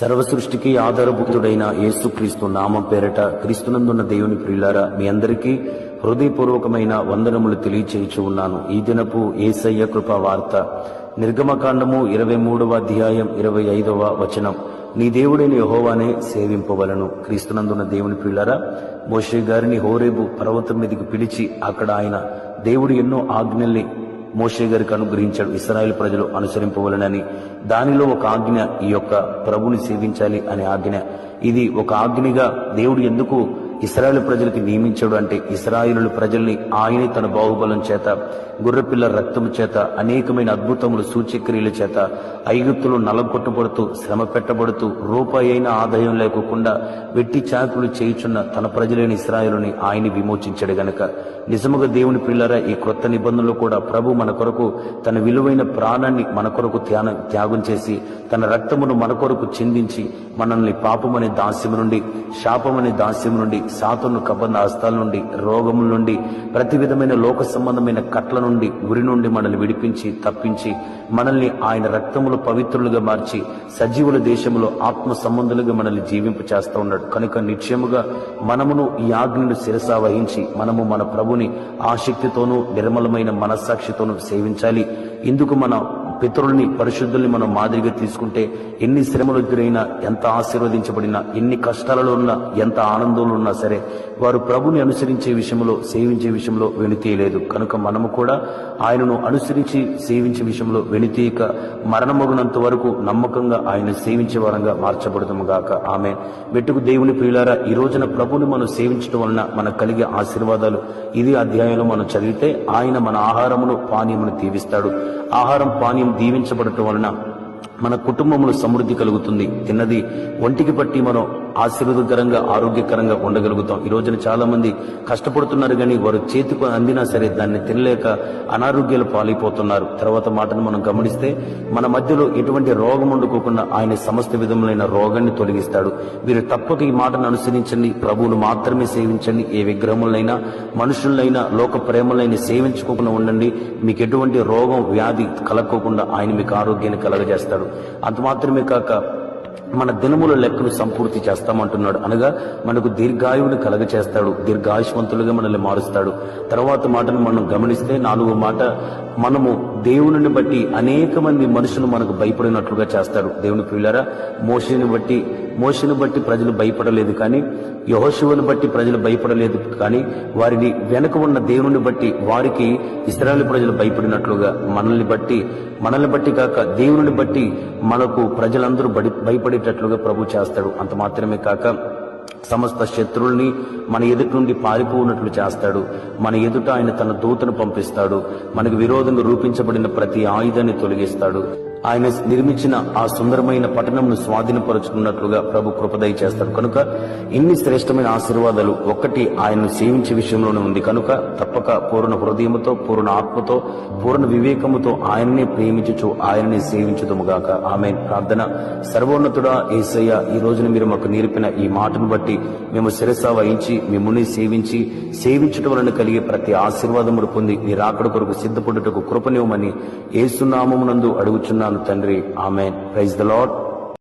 సర్వ సృష్టికి ఆధారభూతుడైన యేసుక్రీస్తు నామం పేరట క్రీస్తునందున్న దేవుని ప్రియులారా మీ అందరికీ హృదయపూర్వకమైన వందనములు తెలియచేయచ్చు ఉన్నాను. ఈ దినపు ఏసయ్య కృపా వార్త నిర్గమకాండము ఇరవై మూడవ అధ్యాయం ఇరవై ఐదవ వచనం. నీ దేవుడైన యహోవానే సేవింపవలను. క్రీస్తునందున్న దేవుని ప్రియులారా మోషే గారిని హోరేబు పర్వతం మీదకి పిలిచి అక్కడ ఆయన దేవుడు ఎన్నో ఆజ్ఞల్ని మోషే గారికి అనుగ్రహించాడు. ఇస్రాయేల్ ప్రజలు అనుసరింపవలనని. దానిలో ఒక ఆజ్ఞ ఈ యొక్క ప్రభుని సేవించాలి అనే ఆజ్ఞ. ఇది ఒక ఆజ్ఞగా దేవుడు ఎందుకు ఇస్రాయేల్ ప్రజలకి నియమించాడు అంటే ఇస్రాయేలు ప్రజల్ని ఆయనే తన బాహుబలం చేత గుర్రపిల్ల రక్తము చేత అనేకమైన అద్భుతములు సూచ్యక్రియల చేత ఐగుప్తులు నలగొట్టబడుతూ శ్రమ పెట్టబడుతూ రూపాయి అయిన ఆదాయం లేకుండా వెట్టి చాకులు చేయుచున్న తన ప్రజలైన ఇస్రాయేలుని ఆయన విమోచించాడు గనక. నిజముగా దేవుని పిల్లరా ఈ క్రొత్త నిబంధనలు కూడా ప్రభు మన కొరకు తన విలువైన ప్రాణాన్ని మన కొరకు త్యాన త్యాగం చేసి తన రక్తమును మన కొరకు చిందించి మనల్ని పాపమనే దాస్యము నుండి శాపమనే దాస్యం నుండి సాతును కబంధ హస్తాల నుండి రోగముల నుండి ప్రతి విధమైన లోక సంబంధమైన కట్ల నుండి ఉరి నుండి మనల్ని విడిపించి తప్పించి మనల్ని ఆయన రక్తములు పవిత్రులుగా మార్చి సజీవుల దేశంలో ఆత్మ సంబంధులుగా మనల్ని జీవింపు చేస్తూ ఉన్నాడు. కనుక నిశ్చయముగా మనమును ఈ ఆజ్ఞను శిరస వహించి మనము మన ప్రభుని ఆసక్తితోనూ నిర్మలమైన మనస్సాక్షితోనూ సేవించాలి. ఇందుకు మన పితరుల్ని పరిశుద్ధుల్ని మనం మాదిరిగా తీసుకుంటే ఎన్ని శ్రమలు ఎదురైనా ఎంత ఆశీర్వదించబడినా ఎన్ని కష్టాలలో ఉన్నా ఎంత ఆనందంలో ఉన్నా సరే వారు ప్రభుని అనుసరించే విషయంలో సేవించే విషయంలో వెనుతీయలేదు. కనుక మనము కూడా ఆయనను అనుసరించి సేవించే విషయంలో వెనుతీయక మరణమగునంత వరకు నమ్మకంగా ఆయన సేవించే వారంగా మార్చబడతాము గాక. ఆమె. వెట్టుకు దేవుని ప్రియులారా ఈ రోజున ప్రభుని మనం సేవించడం వలన మనకు కలిగే ఆశీర్వాదాలు ఇది అధ్యాయంలో మనం చదివితే ఆయన మన ఆహారమును పానీయమును తీవిస్తాడు ఆహారం పానీయం దీవించబడటం వలన మన కుటుంబంలో సమృద్ధి కలుగుతుంది. తిన్నది ఒంటికి పట్టి మనం ఆశీర్వదకరంగా ఆరోగ్యకరంగా ఉండగలుగుతాం. ఈ రోజున చాలా మంది కష్టపడుతున్నారు కానీ వారు చేతికి అందినా సరే దాన్ని తినలేక అనారోగ్యాలు పాలైపోతున్నారు. తర్వాత మాటను మనం గమనిస్తే మన మధ్యలో ఎటువంటి రోగం ఉండకోకుండా ఆయన సమస్త విధములైన రోగాన్ని తొలగిస్తాడు. వీరు తప్పక ఈ మాటను అనుసరించండి. ప్రభువును మాత్రమే సేవించండి. ఏ విగ్రహములైనా మనుషులైనా లోక ప్రేమలైనా సేవించుకోకుండా ఉండండి. మీకు ఎటువంటి రోగం వ్యాధి కలగకోకుండా ఆయన మీకు ఆరోగ్యాన్ని కలగజేస్తాడు. అంత మాత్రమే కాక మన దినముల లెక్కను సంపూర్తి చేస్తామంటున్నాడు. అనగా మనకు దీర్ఘాయువుని కలగ చేస్తాడు దీర్ఘాయుష్మంతులుగా మనల్ని మారుస్తాడు. తర్వాత మాటను మనం గమనిస్తే నాలుగు మాట మనము దేవుని బట్టి అనేక మంది మనుషులు మనకు భయపడినట్లుగా చేస్తాడు. దేవుని పిల్లరా మోషని బట్టి మోషను బట్టి ప్రజలు భయపడలేదు కానీ యహోశివుని బట్టి ప్రజలు భయపడలేదు కానీ వారిని వెనక ఉన్న దేవుని బట్టి వారికి ఇస్రాయల్ ప్రజలు భయపడినట్లుగా మనల్ని బట్టి మనల్ని బట్టి కాక దేవుని బట్టి మనకు ప్రజలందరూ బడి భయపడేటట్లుగా ప్రభు చేస్తాడు. అంత మాత్రమే కాక సమస్త శత్రువుల్ని మన ఎదుటి నుండి పారిపోనట్లు చేస్తాడు. మన ఎదుట ఆయన తన దూతను పంపిస్తాడు. మనకు విరోధంగా రూపించబడిన ప్రతి ఆయుధాన్ని తొలగిస్తాడు. ఆయన నిర్మించిన ఆ సుందరమైన పట్టణంను స్వాధీనపరుచుకున్నట్లుగా ప్రభు కృపదయ చేస్తాడు కనుక ఇన్ని శ్రేష్టమైన ఆశీర్వాదాలు ఒక్కటి ఆయన్ను సేవించే విషయంలోనే ఉంది. కనుక తప్పక పూర్ణ హృదయముతో పూర్ణ ఆత్మతో పూర్ణ వివేకముతో ఆయననే ప్రేమించుచు ఆయననే సేవించుదుముగాక. ఆమె ప్రార్థన సర్వోన్నతుడా ఏసయ్య ఈ రోజున మీరు మాకు నేర్పిన ఈ మాటను బట్టి మేము శిరస వహించి మిమ్మల్ని సేవించి సేవించడం వలన కలిగే ప్రతి ఆశీర్వాదములు పొంది నీ రాకడ కొరకు సిద్ధపడుటకు కృపనివ్వమని ఏసునామమునందు అడుగుచున్నాను తండ్రి ఆమెన్ ప్రైజ్ ద లాడ్